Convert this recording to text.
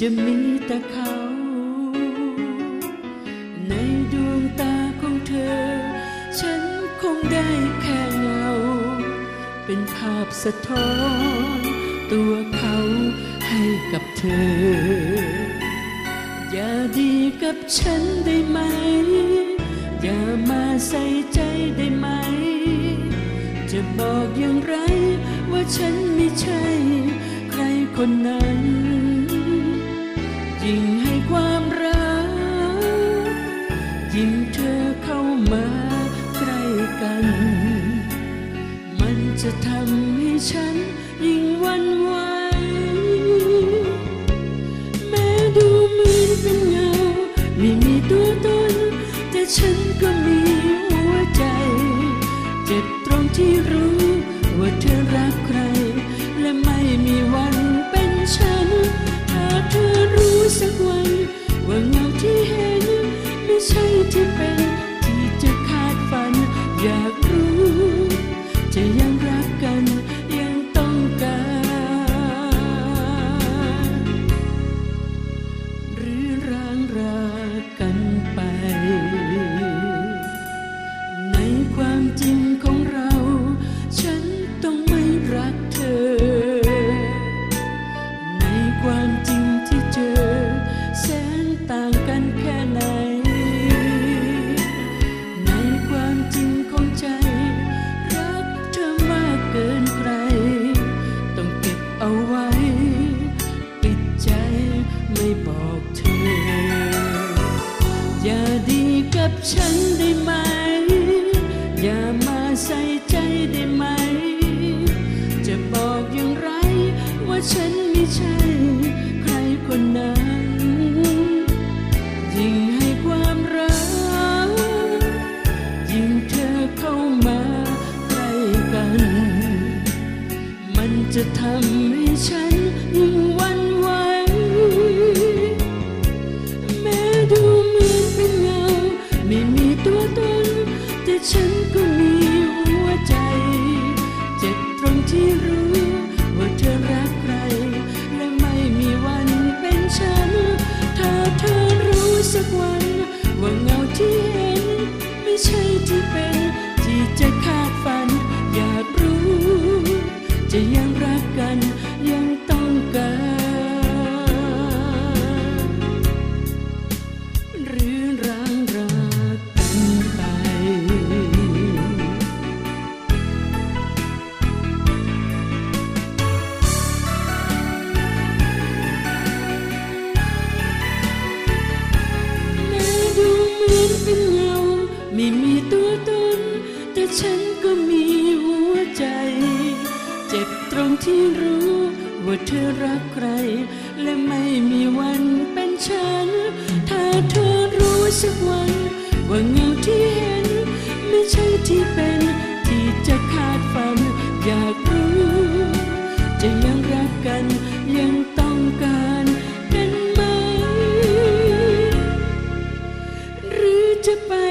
จะมีแต่เขา ในดวงตาของเธอ ฉันคงได้แค่เงา เป็นภาพสะท้อน ตัวเขาให้กับเธอ อย่าดีกับฉันได้ไหม อย่ามาใส่ใจได้ไหม จะบอกอย่างไรว่าฉันไม่ใช่ ใครคนนั้น จะทำให้ฉันยิ่งวันไหวแม้ดูเหมือนเป็นเงา ไม่มีตัวตน แต่ฉันก็ กับฉันได้ไหม อย่ามาใส่ใจได้ไหม จะบอกอย่างไรว่าฉันไม่ใช่ใครคนนั้น ยิ่งให้ความรัก ยิ่งเธอเข้ามาใกล้กัน มันจะทำให้ฉัน ตน แต่ฉันก็มีหัวใจ เจ็บตรงที่รู้ ว่าเธอรักใคร และไม่มีวันเป็นฉัน ถ้าเธอรู้สักวัน ฉันก็มีหัวใจ เจ็บตรงที่รู้ว่าเธอรักใคร และไม่มีวันเป็นฉัน ถ้าเธอรู้สักวัน ว่าเงาที่เห็น ไม่ใช่ที่เป็น ที่จะคาดฝัน อยากรู้ จะยังรักกันยังต้องการกันไหม หรือจะไป